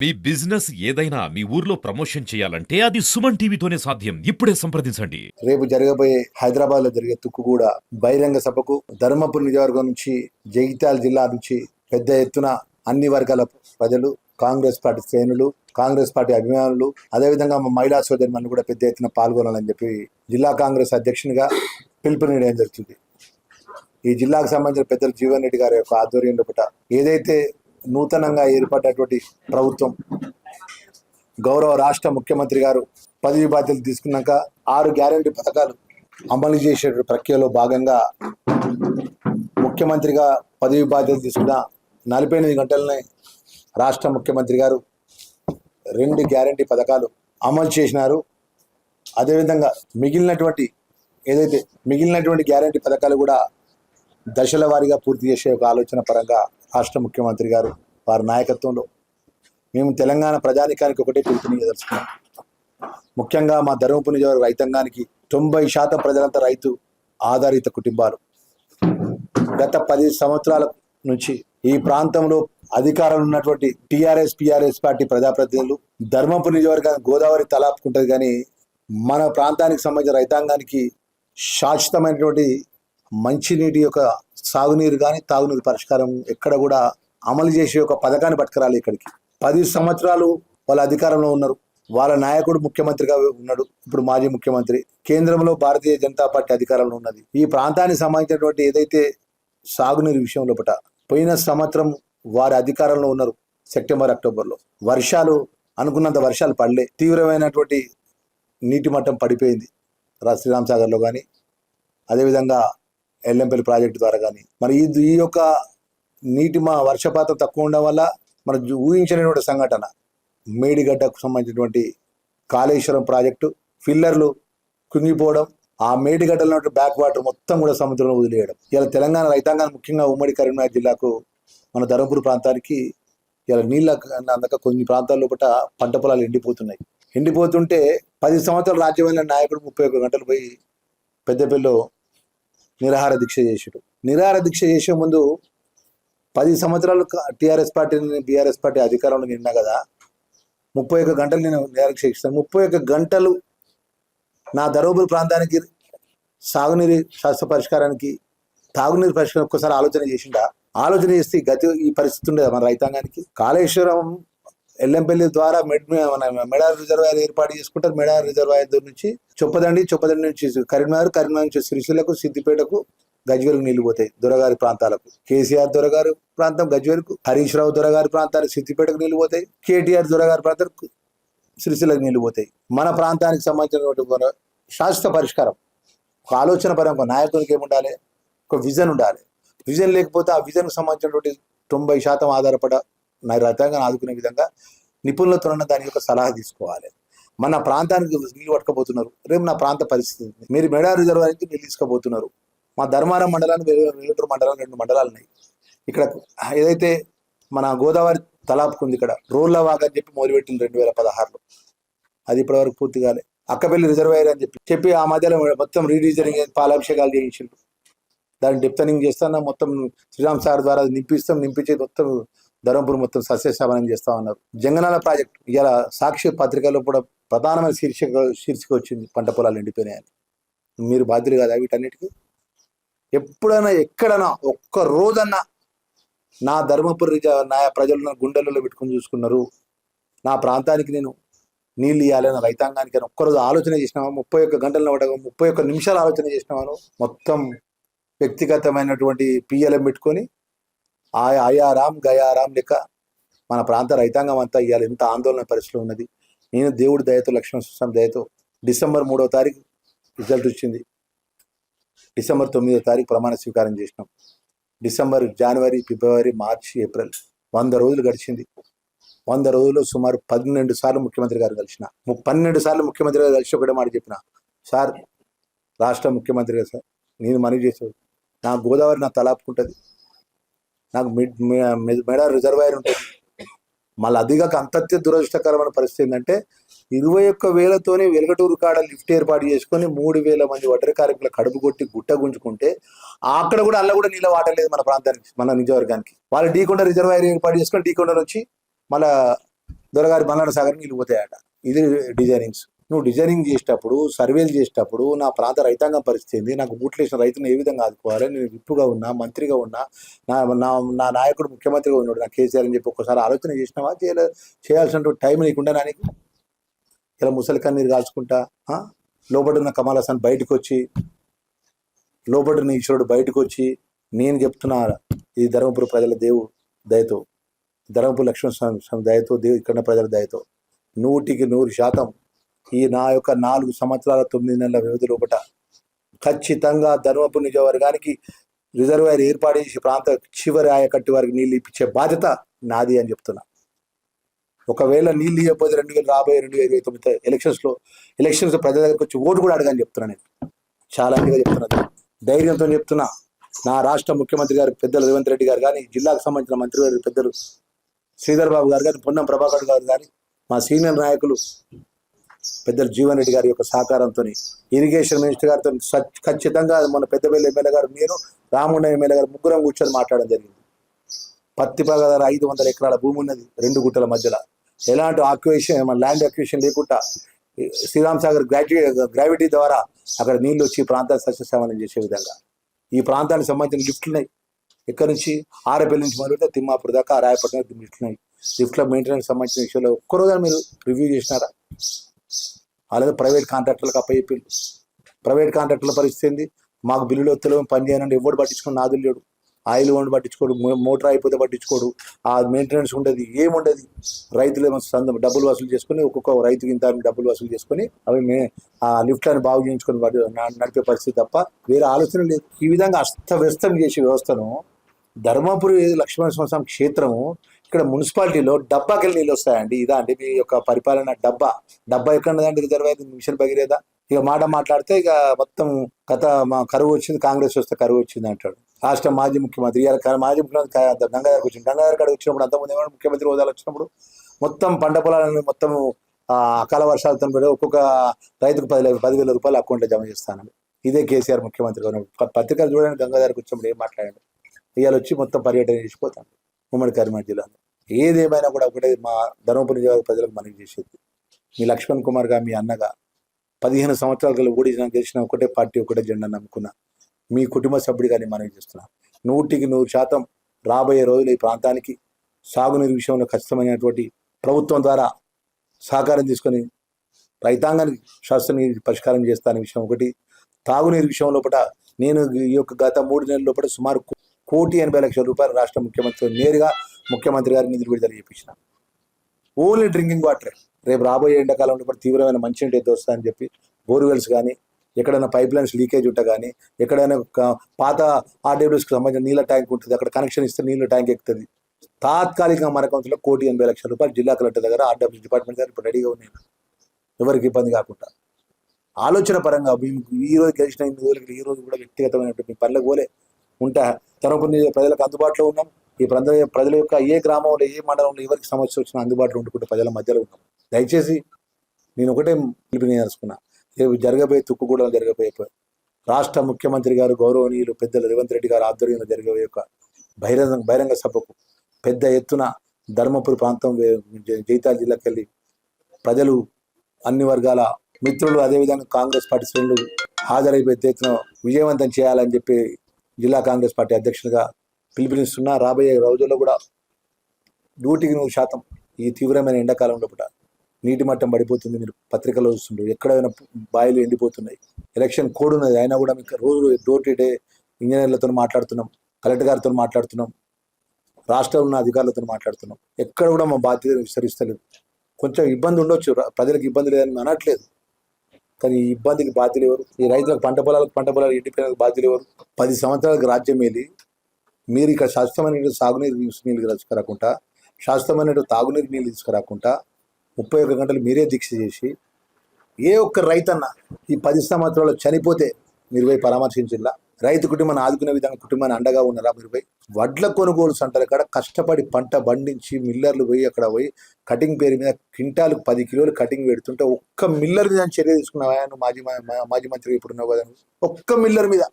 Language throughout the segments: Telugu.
మీ బిజినెస్ ఏదైనా మీ ఊర్లో ప్రమోషన్ చేయాలంటే అది సుమన్ టీవీతోనే సాధ్యం. ఇప్పుడే సంప్రదించండి. రేపు జరగబోయే హైదరాబాద్లో జరిగే తుక్కు కూడా బహిరంగ సభకు ధర్మపురి నియోజకవర్గం నుంచి జగిత్యాల జిల్లా నుంచి పెద్ద ఎత్తున అన్ని వర్గాల ప్రజలు కాంగ్రెస్ పార్టీ శ్రేణులు కాంగ్రెస్ పార్టీ అభిమానులు అదేవిధంగా మా మహిళా సోదరిమణులు కూడా పెద్ద ఎత్తున పాల్గొనాలని చెప్పి జిల్లా కాంగ్రెస్ అధ్యక్షునిగా పిలుపునియడం జరుగుతుంది ఈ జిల్లాకు సంబంధించిన పెద్దలు జీవన్ రెడ్డి గారి యొక్క ఆధ్వర్యంలో ఏదైతే నూతనంగా ఏర్పడ్డటువంటి ప్రభుత్వం గౌరవ రాష్ట్ర ముఖ్యమంత్రి గారు పదవి బాధ్యతలు తీసుకున్నాక ఆరు గ్యారంటీ పథకాలు అమలు చేసే ప్రక్రియలో భాగంగా ముఖ్యమంత్రిగా పదవి బాధ్యతలు తీసుకున్న నలభై ఎనిమిది గంటలనే రాష్ట్ర ముఖ్యమంత్రి గారు రెండు గ్యారంటీ పథకాలు అమలు చేసినారు. అదేవిధంగా మిగిలినటువంటి ఏదైతే మిగిలినటువంటి గ్యారంటీ పథకాలు కూడా దశల వారీగా పూర్తి చేసే ఒక ఆలోచన పరంగా రాష్ట్ర ముఖ్యమంత్రి గారు వారి నాయకత్వంలో మేము తెలంగాణ ప్రజానికానికి ఒకటే పిలుపునియదలుచుకున్నాం ముఖ్యంగా మా ధర్మపు నియోజకవర్గ రైతాంగానికి తొంభై శాతం ప్రజలంతా రైతు ఆధారిత కుటుంబాలు. గత పది సంవత్సరాల నుంచి ఈ ప్రాంతంలో అధికారంలో ఉన్నటువంటి టీఆర్ఎస్ పిఆర్ఎస్ పార్టీ ప్రజాప్రతినిధులు ధర్మపురి నియోజకవర్గానికి గోదావరి తలాపుకుంటుంది కానీ మన ప్రాంతానికి సంబంధించిన రైతాంగానికి శాశ్వతమైనటువంటి మంచినీటి యొక్క సాగునీరు కానీ తాగునీరు పరిష్కారం ఎక్కడ కూడా అమలు చేసే ఒక పథకాన్ని పట్టుకురాలి ఇక్కడికి. పది సంవత్సరాలు వాళ్ళ అధికారంలో ఉన్నారు. వాళ్ళ నాయకుడు ముఖ్యమంత్రిగా ఉన్నాడు. ఇప్పుడు మాజీ ముఖ్యమంత్రి. కేంద్రంలో భారతీయ జనతా పార్టీ అధికారంలో ఉన్నది. ఈ ప్రాంతానికి సంబంధించినటువంటి ఏదైతే సాగునీరు విషయంలో పట పోయిన సంవత్సరం వారి అధికారంలో ఉన్నారు. సెప్టెంబర్ అక్టోబర్లో. వర్షాలు అనుకున్నంత వర్షాలు పడలే. తీవ్రమైనటువంటి నీటి మట్టం పడిపోయింది. రా శ్రీరామ్ సాగర్లో కానీ అదేవిధంగా ఎల్లంపల్లి ప్రాజెక్టు ద్వారా కానీ మరి ఇది ఈ యొక్క నీటి మా వర్షపాతం తక్కువ ఉండడం వల్ల మనం ఊహించలేనటువంటి సంఘటన. మేడిగడ్డకు సంబంధించినటువంటి కాళేశ్వరం ప్రాజెక్టు ఫిల్లర్లు కుంగిపోవడం ఆ మేడిగడ్డలో ఉన్న బ్యాక్ వాటర్ మొత్తం కూడా సముద్రంలో వదిలేయడం. ఇలా తెలంగాణ రైతాంగాన్ని ముఖ్యంగా ఉమ్మడి కరీంనగర్ జిల్లాకు మన ధర్మపురి ప్రాంతానికి ఇలా నీళ్ళ అందక కొన్ని ప్రాంతాల్లో పట పంట పొలాలు ఎండిపోతున్నాయి. ఎండిపోతుంటే పది సంవత్సరాలు రాజ్యమైన నాయకుడు ముప్పై ఒక్క గంటలు పోయి పెద్దపల్లిలో నిరాహార దీక్ష చేసాడు. నిరాహార దీక్ష చేసే ముందు పది సంవత్సరాలు టీఆర్ఎస్ పార్టీ బీఆర్ఎస్ పార్టీ అధికారంలో నిన్నా కదా ముప్పై ఒక్క గంటలు నేను నిరాహార దీక్ష చేస్తాను ముప్పై ఒక్క గంటలు నా ధరోబుల్ ప్రాంతానికి సాగునీరు శాస్త్ర పరిష్కారానికి తాగునీరు పరిష్కారం ఒక్కసారి ఆలోచన చేసిండా? ఆలోచన చేస్తే గతి ఈ పరిస్థితి ఉండేది మన రైతాంగానికి? కాళేశ్వరం ఎల్లంపల్లి ద్వారా మెడ్ మన మెడార్ రిజర్వాయర్ ఏర్పాటు చేసుకుంటారు. మెడార్ రిజర్వాయర్ దగ్గర నుంచి చొప్పదండి చొప్పదండి నుంచి కరీంనగర్ కరీంనగర్ నుంచి శ్రీశైలకు సిద్దిపేటకు గజ్వేలకు నీళ్ళు పోతాయి దొరగారి ప్రాంతాలకు. కేసీఆర్ దొరగారు ప్రాంతం గజ్వేలకు హరీష్ రావు దొరగారి ప్రాంతానికి సిద్దిపేటకు నీళ్ళు పోతాయి. కేటీఆర్ దొరగారి ప్రాంతానికి శ్రీశైలకు నీళ్ళు పోతాయి. మన ప్రాంతానికి సంబంధించినటువంటి శాశ్వత పరిష్కారం ఒక ఆలోచన పరం ఒక నాయకునికి ఏముండాలి? ఒక విజన్ ఉండాలి. విజన్ లేకపోతే ఆ విజన్కు సంబంధించినటువంటి తొంభై శాతం ఆధారపడ నా రైతాంగాన్ని ఆదుకునే విధంగా నిపుణులతో ఉన్న దాని యొక్క సలహా తీసుకోవాలి. మన ప్రాంతానికి నీళ్ళు పట్టుకపోతున్నారు. రేపు నా ప్రాంత పరిస్థితి ఉంది. మీరు మెడా రిజర్వాయర్కి నీళ్ళు తీసుకుపోతున్నారు. మా ధర్మారం మండలాన్ని వెలుగుటూరు మండలం రెండు మండలాలు ఉన్నాయి. ఇక్కడ ఏదైతే మన గోదావరి తలాపుకుంది ఇక్కడ రోడ్ల వాగ్ అని చెప్పి మొదలుపెట్టింది రెండు వేల పదహారులో. అది ఇప్పటివరకు పూర్తి కాలే. అక్కపల్లి రిజర్వాయర్ అని చెప్పి చెప్పి ఆ మధ్యలో మొత్తం రీడిజైనింగ్ పాలాభిషేకాలు చేయించిండు దాన్ని డిప్తనింగ్ చేస్తాను? మొత్తం శ్రీరామ్ సార్ ద్వారా నింపిస్తాం నింపించేది మొత్తం ధర్మపురం మొత్తం సస్యశామనం చేస్తా ఉన్నారు. జంగనాల ప్రాజెక్ట్ ఇలా సాక్షి పత్రికలో కూడా ప్రధానమైన శీర్షిక శీర్షిక వచ్చింది పంట పొలాలు ఎండిపోయినాయని. మీరు బాధ్యులు కదా వీటన్నిటికీ? ఎప్పుడైనా ఎక్కడైనా ఒక్క రోజన్నా నా ధర్మపురి నా ప్రజలు నా గుండెలలో పెట్టుకుని చూసుకున్నారు. నా ప్రాంతానికి నేను నీళ్ళు ఇవ్వాలని రైతాంగానికి అని ఒక్కరోజు ఆలోచన చేసినావా? ముప్పై ఒక్క గంటల పడగా ముప్పై ఒక్క నిమిషాలు ఆలోచన చేసినావాను? మొత్తం వ్యక్తిగతమైనటువంటి పిఎల్ఎం పెట్టుకొని ఆ అయారాం గయారాం లెక్క మన ప్రాంత రైతాంగం అంతా ఇవాళ ఎంత ఆందోళన పరిస్థితిలో ఉన్నది. నేను దేవుడి దయతో లక్ష్మణ స్వామి దయతో డిసెంబర్ మూడో తారీఖు రిజల్ట్ వచ్చింది. డిసెంబర్ తొమ్మిదో తారీఖు ప్రమాణ స్వీకారం చేసినాం. డిసెంబర్ జనవరి ఫిబ్రవరి మార్చి ఏప్రిల్ వంద రోజులు గడిచింది. వంద రోజుల్లో సుమారు పన్నెండు సార్లు ముఖ్యమంత్రి గారు కలిసిన. పన్నెండు సార్లు ముఖ్యమంత్రి గారు కలిసి ఒకటే మాట చెప్పిన. సార్ రాష్ట్ర ముఖ్యమంత్రి గారు సార్ నేను మనవి చేసేవాడు నా గోదావరి నా తలాపుకుంటుంది నాకు మిడ్ మె- మెడ రిజర్వాయర్ ఉంటుంది. మళ్ళీ అదిగా అంతత్య దురదృష్టకరమైన పరిస్థితి ఏంటంటే ఇరవై ఒక్క వేలతోనే వెలగటూరు కాడ లిఫ్ట్ ఏర్పాటు చేసుకొని మూడు వేల మంది వడ్డరి కార్మికుల కడుపు కొట్టి గుట్ట గుంజుకుంటే అక్కడ కూడా అల్ల కూడా నీళ్ళ వాటర్ లేదు మన ప్రాంతానికి మన నిజవర్గానికి వాళ్ళు డీకొండ రిజర్వాయర్ ఏర్పాటు చేసుకొని డీకొండ నుంచి మళ్ళా దొరగారి మల్లాడ సాగర్ నీళ్ళు పోతాయట. ఇది డిజైనింగ్స్. నువ్వు డిజైనింగ్ చేసేటప్పుడు సర్వేలు చేసేటప్పుడు నా ప్రాంత రైతాంగం పరిస్థితి నాకు బూట్లు వేసిన రైతును ఏ విధంగా ఆదుకోవాలి? నేను విప్పుగా ఉన్నా మంత్రిగా ఉన్నా నా నా నా నాయకుడు ముఖ్యమంత్రిగా ఉన్నాడు నా కేసీఆర్ అని చెప్పి ఒక్కసారి ఆలోచన చేసినావా? చేయలే చేయాల్సిన టైం నీకుండా నానికి? ఇలా ముసలి కన్నీరు కాల్చుకుంటా లోబడున్న కమల్ హాసన్ బయటకు వచ్చి లోబడిన ఈశ్వరుడు బయటకు వచ్చి నేను చెప్తున్నా ఈ ధర్మపురి ప్రజల దేవు దయతో ధర్మపురి లక్ష్మణ స్వామి స్వామి దయతో దేవు ఇక్కడ ప్రజల దయతో నూటికి నూరు శాతం ఈ నా యొక్క నాలుగు సంవత్సరాల తొమ్మిది నెలల వ్యవధి లోపల ఖచ్చితంగా ధర్మపు నియోజకవర్గానికి రిజర్వాయర్ ఏర్పాటు చేసి ప్రాంత చివరి ఆయకట్టు వారికి నీళ్ళు ఇప్పించే బాధ్యత నాది అని చెప్తున్నా. ఒకవేళ నీళ్ళు ఇవ్వకపోతే రెండు వేల రాబోయే రెండు వేల ఇరవై తొమ్మిది ఎలక్షన్స్లో ఎలక్షన్స్ ప్రజల దగ్గరకు వచ్చి ఓటు కూడా అడగని చెప్తున్నా నేను. చాలా అన్నిగా చెప్తున్నా. ధైర్యంతో చెప్తున్నా. నా రాష్ట్ర ముఖ్యమంత్రి గారు పెద్దలు రేవంత్ రెడ్డి గారు కానీ జిల్లాకు సంబంధించిన మంత్రి గారు పెద్దలు శ్రీధర్ బాబు గారు కానీ పొన్నం ప్రభాకర్ గారు కానీ మా సీనియర్ నాయకులు పెద్దలు జీవన్ రెడ్డి గారి యొక్క సహకారంతో ఇరిగేషన్ మినిస్టర్ గారితో ఖచ్చితంగా మన పెద్దపల్లి ఎమ్మెల్యే గారు నేను రాముండ ఎమ్మెల్యే గారు ముగ్గురం కూర్చొని మాట్లాడడం జరిగింది. పత్తి పగదారు ఐదు వందల ఎకరాల భూమి ఉన్నది రెండు గుట్టల మధ్యలో. ఎలాంటి ఆక్యువేషన్ మన ల్యాండ్ అక్యువేషన్ లేకుండా శ్రీరామ్ సాగర్ గ్రాడ్యుయే గ్రావిటీ ద్వారా అక్కడ నీళ్ళు వచ్చి ఈ ప్రాంతాన్ని సస్యశ్యామలం చేసే విధంగా. ఈ ప్రాంతానికి సంబంధించిన లిఫ్ట్లు ఉన్నాయి. ఇక్కడ నుంచి? ఆరపల్లి నుంచి మొదలుపెడితే తిమ్మాపూర్ దాకా రాయపట్నం లిఫ్ట్లు ఉన్నాయి. లిఫ్ట్ల మెయింటెనెన్స్ సంబంధించిన విషయంలో ఒక్కరోజు మీరు రివ్యూ చేసినారా? అలాగే ప్రైవేట్ కాంట్రాక్టర్లకు అప్పచెప్పిండు. ప్రైవేట్ కాంట్రాక్టర్ల పరిస్థితి ఏంది? మాకు బిల్లులు వస్తలేవు పని చేయనండి ఎవడు పట్టించుకుని నాదులు లేడు ఆయిల్ వండి పట్టించుకోడు మోటార్ అయిపోతే పట్టించుకోడు. ఆ మెయింటెనెన్స్ ఉండదు ఏముండదు రైతులు ఏమో సంద డబ్బులు వసూలు చేసుకొని ఒక్కొక్క రైతుకి ఇంత డబ్బులు వసూలు చేసుకొని అవి మే ఆ లిఫ్ట్లను బాగు చేయించుకొని నడిపే పరిస్థితి తప్ప వేరే ఆలోచన లేదు. ఈ విధంగా అస్తవ్యస్తం చేసే వ్యవస్థను ధర్మపురి లక్ష్మణ సంవత్సరం క్షేత్రము ఇక్కడ మున్సిపాలిటీలో డబ్బాకి నీళ్ళు వస్తాయండి ఇదా అండి మీ యొక్క పరిపాలన డబ్బా. డబ్బా ఎక్కడ ఉన్నదండి అయింది మిషన్ భగీరథ ఇక మాట మాట్లాడితే ఇక మొత్తం గత మా కరువు వచ్చింది కాంగ్రెస్ వస్తే కరువు వచ్చింది అంటాడు. రాష్ట్ర మాజీ ముఖ్యమంత్రి ఇవాళ మాజీ ముఖ్యమంత్రి గంగాధర్ వచ్చింది గంగాధర్ కాడ వచ్చినప్పుడు అంతకుముందు ముఖ్యమంత్రి హోదాలు వచ్చినప్పుడు మొత్తం పంట పొలాలను మొత్తం ఆ, అకాల వర్షాలతో కూడా ఒక్కొక్క రైతుకు పది పదివేల రూపాయలు అకౌంట్లో జమ చేస్తాను ఇదే కేసీఆర్ ముఖ్యమంత్రి పత్రికలు చూడండి గంగాధర్కి వచ్చినప్పుడు ఏం మాట్లాడండి ఇవాళ వచ్చి మొత్తం పర్యటన చేసిపోతాను. ఉమ్మడి కరీంనగర్ జిల్లాలో. ఏదేమైనా కూడా ఒకటే మా ధర్మపురి నియోజకవర్గ ప్రజలకు మనకి చేసేది. మీ లక్ష్మణ్ కుమార్గా మీ అన్నగా పదిహేను సంవత్సరాల సంవత్సరాలు ఓడిన గెలిచిన ఒకటే పార్టీ ఒకటే జెండా నమ్ముకున్నా మీ కుటుంబ సభ్యుడిగా నేను మనవి చేస్తున్నా. నూటికి నూరు శాతం రాబోయే రోజులు ఈ ప్రాంతానికి సాగునీరు విషయంలో ఖచ్చితమైనటువంటి ప్రభుత్వం ద్వారా సహకారం తీసుకొని రైతాంగానికి శాస్త్రనీరు పరిష్కారం చేస్తానే విషయం ఒకటి. తాగునీరు విషయం లోపల నేను ఈ యొక్క గత మూడు నెలల లోపల సుమారు కోటి ఎనభై లక్షల రూపాయలు రాష్ట్ర ముఖ్యమంత్రి నేరుగా ముఖ్యమంత్రి గారికి నిధులు విడుదల చేపించిన. ఓన్లీ డ్రింకింగ్ వాటర్ రేపు రాబోయే ఎండాకాలంలో కూడా తీవ్రమైన మంచినీటి ఎత్తు వస్తుందని చెప్పి బోర్వెల్స్ కానీ ఎక్కడైనా పైప్ లైన్స్ లీకేజ్ ఉంటే కానీ ఎక్కడైనా పాత ఆర్డబ్ల్యూస్కి సంబంధించిన నీళ్ళ ట్యాంక్ ఉంటుంది అక్కడ కనెక్షన్ ఇస్తే నీళ్ళ ట్యాంక్ ఎక్కుతుంది. తాత్కాలికంగా మన అకౌంట్లో కోటి ఎనభై లక్షల రూపాయలు జిల్లా కలెక్టర్ దగ్గర ఆర్డబ్ల్యూ డిపార్ట్మెంట్ దగ్గర ఇప్పుడు రెడీగా ఉన్నాయి. ఎవరికి ఇబ్బంది కాకుండా. ఆలోచన పరంగా మేము ఈ రోజు గెలిచిన రోజులకి ఈ రోజు కూడా వ్యక్తిగతమైనటువంటి పనులకు పోలే ఉంటా తరపు ప్రజలకు అందుబాటులో ఉన్నాం. ఈ ప్రాంత ప్రజల యొక్క ఏ గ్రామంలో ఏ మండలంలో ఎవరికి సమస్య వచ్చినా అందుబాటులో ఉంటుకుంటే ప్రజల మధ్యలో ఉన్నాం. దయచేసి నేను ఒకటే పిలుపునియలుచుకున్నా. రేపు జరగబోయే తుక్కు కూడా జరగబోయే రాష్ట్ర ముఖ్యమంత్రి గారు గౌరవనీయులు పెద్దలు రేవంత్ రెడ్డి గారు ఆధ్వర్యంలో జరిగే యొక్క బహిరంగ బహిరంగ సభకు పెద్ద ఎత్తున ధర్మపురి ప్రాంతం జైతాల జిల్లాకి వెళ్ళి ప్రజలు అన్ని వర్గాల మిత్రులు అదేవిధంగా కాంగ్రెస్ పార్టీ శ్రేణులు హాజరైపోయి ఎత్తున విజయవంతం చేయాలని చెప్పి జిల్లా కాంగ్రెస్ పార్టీ అధ్యక్షుడిగా పిలుపునిస్తున్నా రాబోయే రోజుల్లో కూడా నూటికి నూరు శాతం ఈ తీవ్రమైన ఎండాకాలంలో కూడా నీటి మట్టం పడిపోతుంది. మీరు పత్రికలో చూస్తుండ్రు. ఎక్కడైనా బాయిలు ఎండిపోతున్నాయి. ఎలక్షన్ కోడ్ ఉన్నది. అయినా కూడా మీకు రోజు డోర్ టు డే ఇంజనీర్లతో మాట్లాడుతున్నాం. కలెక్టర్ గారితో మాట్లాడుతున్నాం. రాష్ట్రంలో ఉన్న అధికారులతో మాట్లాడుతున్నాం. ఎక్కడ కూడా మా బాధ్యత విస్తరిస్తలేదు. కొంచెం ఇబ్బంది ఉండొచ్చు. ప్రజలకు ఇబ్బంది లేదని అనట్లేదు. కానీ ఈ ఇబ్బందికి బాధ్యులు ఎవరు? ఈ రైతులకు పంట పొలాలకు పంట పొలాలు ఎండిపోయిన బాధ్యులు ఎవరు? పది సంవత్సరాలకు రాజ్యం వెళ్ళి మీరు ఇక్కడ శాశ్వతమైన సాగునీరు నీళ్ళు తీసుకురాకుండా శాశ్వతమైన తాగునీరు నీళ్ళు తీసుకురాకుండా ముప్పై ఒక్క గంటలు మీరే దీక్ష చేసి ఏ ఒక్క రైతన్న ఈ పది సంవత్సరాలు చనిపోతే మీరు పోయి పరామర్శించిల్లా? రైతు కుటుంబాన్ని ఆదుకునే విధంగా కుటుంబాన్ని అండగా ఉన్నారా మీరు పోయి? వడ్ల కొనుగోలు సెంటర్ కాడ కష్టపడి పంట పండించి మిల్లర్లు పోయి అక్కడ పోయి కటింగ్ పేరు మీద క్వింటాలు పది కిలోలు కటింగ్ పెడుతుంటే ఒక్క మిల్లర్ మీద చర్య తీసుకున్నావా? నువ్వు మాజీ మా- మాజీ మంత్రి ఇప్పుడు ఉన్నావు కదా? ఒక్క మిల్లర్ మీద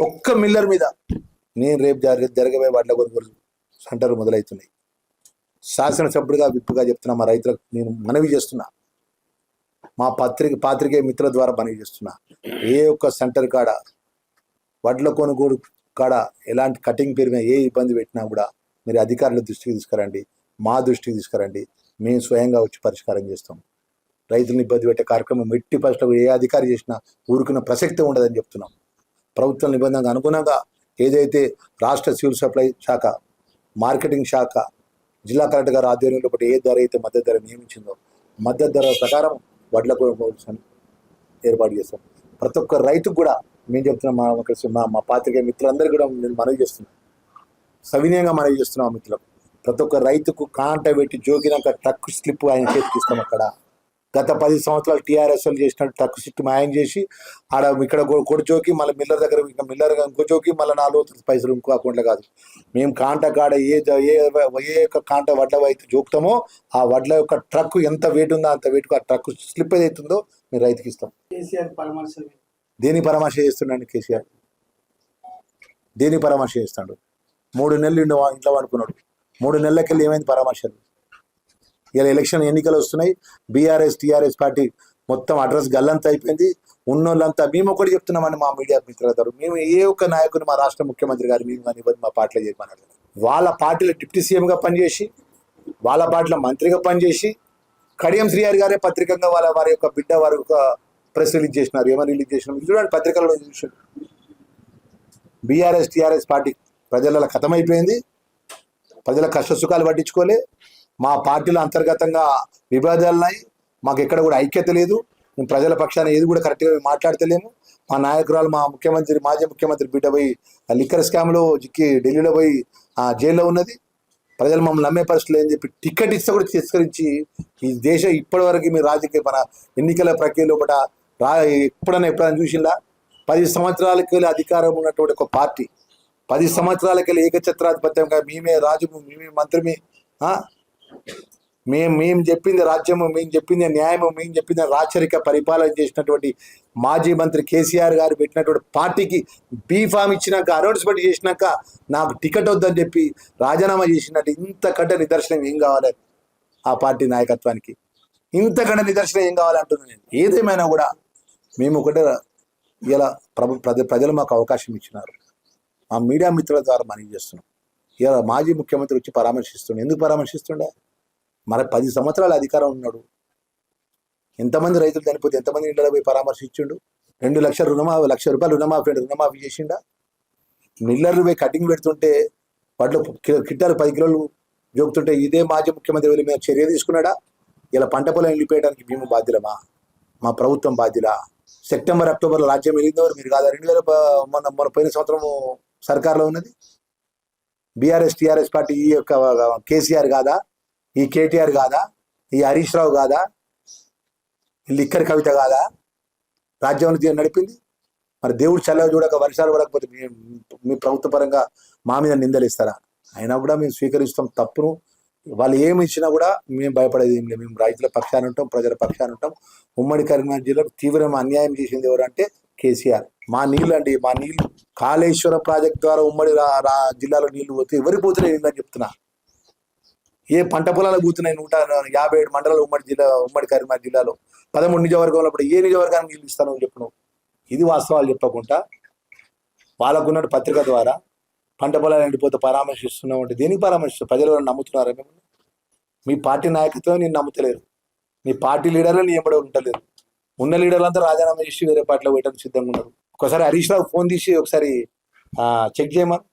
ఒక్క మిల్లర్ మీద. నేను రేపు జరి జరగబోయే వడ్ల కొనుగోలు సెంటర్ మొదలవుతున్నాయి. శాసనసభ్యుడిగా విప్పుగా చెప్తున్నా మా రైతులకు నేను మనవి చేస్తున్నా. మా పత్రిక పాత్రికేయ మిత్రుల ద్వారా మనవి చేస్తున్నా. ఏ ఒక్క సెంటర్ కాడ వడ్ల కొనుగోలు కాడ ఎలాంటి కటింగ్ పెరిగినా ఏ ఇబ్బంది పెట్టినా కూడా మీరు అధికారుల దృష్టికి తీసుకురండి. మా దృష్టికి తీసుకురండి. మేము స్వయంగా వచ్చి పరిష్కారం చేస్తాం. రైతులను ఇబ్బంది పెట్టే కార్యక్రమం మెట్టి పరిస్థితుల్లో ఏ అధికారి చేసినా ఊరుకున్న ప్రసక్తి ఉండదని చెప్తున్నాం. ప్రభుత్వ నిబంధనకు అనుగుణంగా ఏదైతే రాష్ట్ర సివిల్ సప్లై శాఖ మార్కెటింగ్ శాఖ జిల్లా కలెక్టర్ గారు ఆధ్వర్యంలో ఒకటి ఏ ధర అయితే మద్దతు ధర నియమించిందో మద్దతు ధర ప్రకారం వడ్ల కొనుగోలు ఏర్పాటు చేస్తాం. ప్రతి ఒక్క రైతుకు కూడా మేము చెప్తున్నాం మా మా మా పాత్రికేయ మిత్రులందరికీ కూడా నేను మనవి చేస్తున్నాను. సవినయంగా మనవి చేస్తున్నాం ఆ మిత్రులకు. ప్రతి ఒక్క రైతుకు కాంట పెట్టి జోకినాక ట్రక్ స్లిప్ ఆయన చేతికి ఇస్తాం అక్కడ. గత పది సంవత్సరాలు టీఆర్ఎస్ వాళ్ళు చేసినట్టు ట్రక్ స్లిప్ మాయం చేసి ఆడ ఇక్కడ కొ- కొడు జోకి మళ్ళీ మిల్లర్ దగ్గర ఇంకా మిల్లర్ ఇంకో జోకి మళ్ళీ నాలుగు వందల పైసలు ఇంకో అకౌంట్లో కాదు. మేము కాంట కాడ ఏ ఏ ఏ యొక్క కాంట వడ్ల అయితే జోకుతామో ఆ వడ్ల యొక్క ట్రక్ ఎంత వెయిట్ ఉందో అంత వెయిట్కు ఆ ట్రక్ స్లిప్ ఏదైతుందో మేము రైతుకి ఇస్తాం. దేని పరామర్శ చేస్తున్నాడు కేసీఆర్? దేని పరామర్శ చేస్తాడు? మూడు నెలలు ఇంట్లో అనుకున్నాడు మూడు నెలలకెళ్ళి ఏమైంది పరామర్శలు? ఇలా ఎలక్షన్ ఎన్నికలు వస్తున్నాయి. బీఆర్ఎస్ టీఆర్ఎస్ పార్టీ మొత్తం అడ్రస్ గల్లంత అయిపోయింది. ఉన్నోళ్ళంతా మేము ఒకటి చెప్తున్నామని మా మీడియా మిత్రుల ద్వారా మేము ఏ ఒక్క నాయకుని మా రాష్ట్ర ముఖ్యమంత్రి గారు మేము కానీ ఇవ్వదు మా పార్టీలో చేయమన్నారు వాళ్ళ పార్టీలో డిప్యూటీ సీఎంగా పనిచేసి వాళ్ళ పార్టీలో మంత్రిగా పనిచేసి కడియం శ్రీహరి గారే పత్రికంగా వాళ్ళ వారి యొక్క బిడ్డ వారి యొక్క ప్రెస్ రిలీజ్ చేసినారు. ఏమైనా రిలీజ్ చేసినారు? చూడండి పత్రికల్లో చూసాడు బీఆర్ఎస్ టీఆర్ఎస్ పార్టీ ప్రజల కథమైపోయింది. ప్రజల కష్ట సుఖాలు పట్టించుకోలే. మా పార్టీలో అంతర్గతంగా విభేదాలు ఉన్నాయి. మాకు ఎక్కడ కూడా ఐక్యత లేదు. మేము ప్రజల పక్షాన ఏది కూడా కరెక్ట్గా మాట్లాడతలేము. మా నాయకురాలు మా ముఖ్యమంత్రి మాజీ ముఖ్యమంత్రి బిడ్డ పోయి లిక్కర్ స్కామ్లో జిక్కి ఢిల్లీలో పోయి ఆ జైల్లో ఉన్నది. ప్రజలు మమ్మల్ని నమ్మే పరిస్థితులు అని చెప్పి టికెట్ ఇస్తే కూడా తిరస్కరించి ఈ దేశం ఇప్పటివరకు మీ రాజకీయ మన ఎన్నికల ప్రక్రియలో కూడా రా ఎప్పుడైనా ఎప్పుడైనా చూసిందా? పది సంవత్సరాలకి వెళ్ళి అధికారం ఉన్నటువంటి ఒక పార్టీ. పది సంవత్సరాలకి వెళ్ళి ఏకఛత్రాధిపత్యంగా మేమే రాజు మేమే మంత్రిమే. మేము మేం మేము చెప్పింది రాజ్యము మేము చెప్పింది న్యాయము మేము చెప్పింది రాచరిక పరిపాలన చేసినటువంటి మాజీ మంత్రి కేసీఆర్ గారు పెట్టినటువంటి పార్టీకి బీఫామ్ ఇచ్చినాక అనౌన్స్మెంట్ చేసినాక నాకు టికెట్ వద్దని చెప్పి రాజీనామా చేసినట్టు ఇంతకంటే నిదర్శనం ఏం కావాలి ఆ పార్టీ నాయకత్వానికి? ఇంతకంటే నిదర్శనం ఏం కావాలి అంటున్నాను నేను. ఏదేమైనా కూడా మేము ఒకటే ఇలా ప్రభు ప్రజలు మాకు అవకాశం ఇచ్చినారు. మా మీడియా మిత్రుల ద్వారా మనవి చేస్తున్నాం. ఇలా మాజీ ముఖ్యమంత్రి వచ్చి పరామర్శిస్తుండే. ఎందుకు పరామర్శిస్తుండే? మరి పది సంవత్సరాల అధికారం ఉన్నాడు. ఎంతమంది రైతులు చనిపోతే ఎంతమంది ఇళ్ళలో పోయి పరామర్శించిండు? రెండు లక్షల రుణమా లక్ష రూపాయలు రుణమాఫీ రుణమాఫీ చేసిండా? మిల్లర్లు పోయి కటింగ్ పెడుతుంటే వాటిలో కిట్టాలు పది కిలోలు జోకుతుంటే ఇదే మాజీ ముఖ్యమంత్రి వెళ్ళి మీద చర్య తీసుకున్నాడా? ఇలా పంట పొలం వెళ్ళిపోయడానికి మేము బాధ్యులమా? మా ప్రభుత్వం బాధ్యులా? సెప్టెంబర్ అక్టోబర్లో రాజ్యం వెళ్ళిందో మీరు కాదా? రెండు వేల మొన్న మొన్న పోయిన సంవత్సరం సర్కార్లో ఉన్నది? బీఆర్ఎస్ టీఆర్ఎస్ పార్టీ ఈ యొక్క కేసీఆర్ కాదా? ఈ కేటీఆర్ కాదా? ఈ హరీష్ రావు కాదా? లిక్కర్ కవిత కాదా? రాజ్యం నడిపింది? మరి దేవుడు చల్లగా చూడక వర్షాలు పడకపోతే మీ మీ ప్రభుత్వ పరంగా మా మీద నిందలిస్తారా అయినా కూడా మేము స్వీకరిస్తాం తప్పును. వాళ్ళు ఏమి ఇచ్చినా కూడా మేము భయపడేది ఏం లేదు. మేము రైతుల పక్షాన ఉంటాం ప్రజల పక్షాన ఉంటాం. ఉమ్మడి కరీంనగర్ జిల్లాకు తీవ్రమైన అన్యాయం చేసింది ఎవరంటే కేసీఆర్. మా నీళ్ళు అండి మా నీళ్ళు కాళేశ్వర ప్రాజెక్ట్ ద్వారా ఉమ్మడి రా- రా- జిల్లాలో నీళ్ళు పోతే ఎవరికి పోతున్నాయి నీళ్ళు అని చెప్తున్నా. ఏ పంట పొలాలు పోతున్నాయి నూట యాభై ఏడు మండలాలు ఉమ్మడి జిల్లా ఉమ్మడి కరీంనగర్ జిల్లాలో. పదమూడు నియోజకవర్గంలో ఉన్నప్పుడు ఏ నియోజకవర్గానికి నీళ్ళు ఇస్తానో చెప్పు ఇది వాస్తవాలు చెప్పకుండా వాళ్ళకున్న పత్రిక ద్వారా పంట పొలాలు ఎండిపోతే పరామర్శిస్తున్నాం అంటే దేనికి పరామర్శిస్తారు ప్రజలు ఎవరైనా నమ్ముతున్నారా మిమ్మల్ని? మీ పార్టీ నాయకత్వం నేను నమ్ముతలేరు మీ పార్టీ లీడర్లు నీ ఎంబడి ఉండలేరు ఉన్న లీడర్లంతా రాజీనామా చేసి వేరే పార్టీలో పెట్టడానికి సిద్ధంగా ఉన్నారు. ఒకసారి హరీష్ రావు ఫోన్ తీసి ఒకసారి చెక్ చేయమని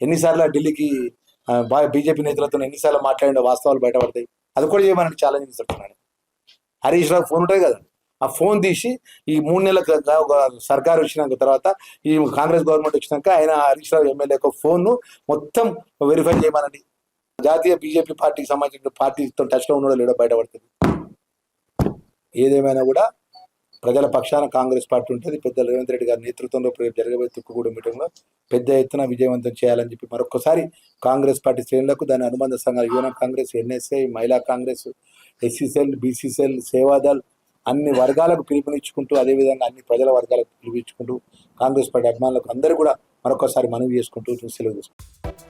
ఎన్నిసార్లు ఢిల్లీకి బీజేపీ నేతలతో ఎన్నిసార్లు మాట్లాడిన వాస్తవాలు బయటపడతాయి. అది కూడా చేయమని ఛాలెంజ్ చేస్తున్నాను హరీష్ రావు ఫోన్ ఉంటుంది కదా. ఆ ఫోన్ తీసి ఈ మూడు నెలల ఒక సర్కారు వచ్చినాక తర్వాత ఈ కాంగ్రెస్ గవర్నమెంట్ వచ్చినాక ఆయన హరీష్ రావు ఎమ్మెల్యే యొక్క ఫోన్ మొత్తం వెరిఫై చేయమనండి. జాతీయ బీజేపీ పార్టీకి సంబంధించిన పార్టీతో టచ్లో ఉన్నాడో లేడో బయటపడుతుంది ఏదేమైనా కూడా ప్రజల పక్షాన కాంగ్రెస్ పార్టీ ఉంటుంది. పెద్ద రేవంత్ రెడ్డి గారి నేతృత్వంలో జరగబోయే తుక్కుగూడెం మీటింగ్లో పెద్ద ఎత్తున విజయవంతం చేయాలని చెప్పి మరొకసారి కాంగ్రెస్ పార్టీ శ్రేణులకు దాని అనుబంధ సంఘాలు యువన కాంగ్రెస్ ఎన్ఎస్ఐ మహిళా కాంగ్రెస్ ఎస్సీసెల్ బీసీసెల్ సేవాదల్ అన్ని వర్గాలకు పిలుపునిచ్చుకుంటూ అదేవిధంగా అన్ని ప్రజల వర్గాలకు పిలుపునిచ్చుకుంటూ కాంగ్రెస్ పార్టీ అభిమానులకు అందరూ కూడా మరొకసారి మనవి చేసుకుంటూ సెలవు తీసుకుంటాం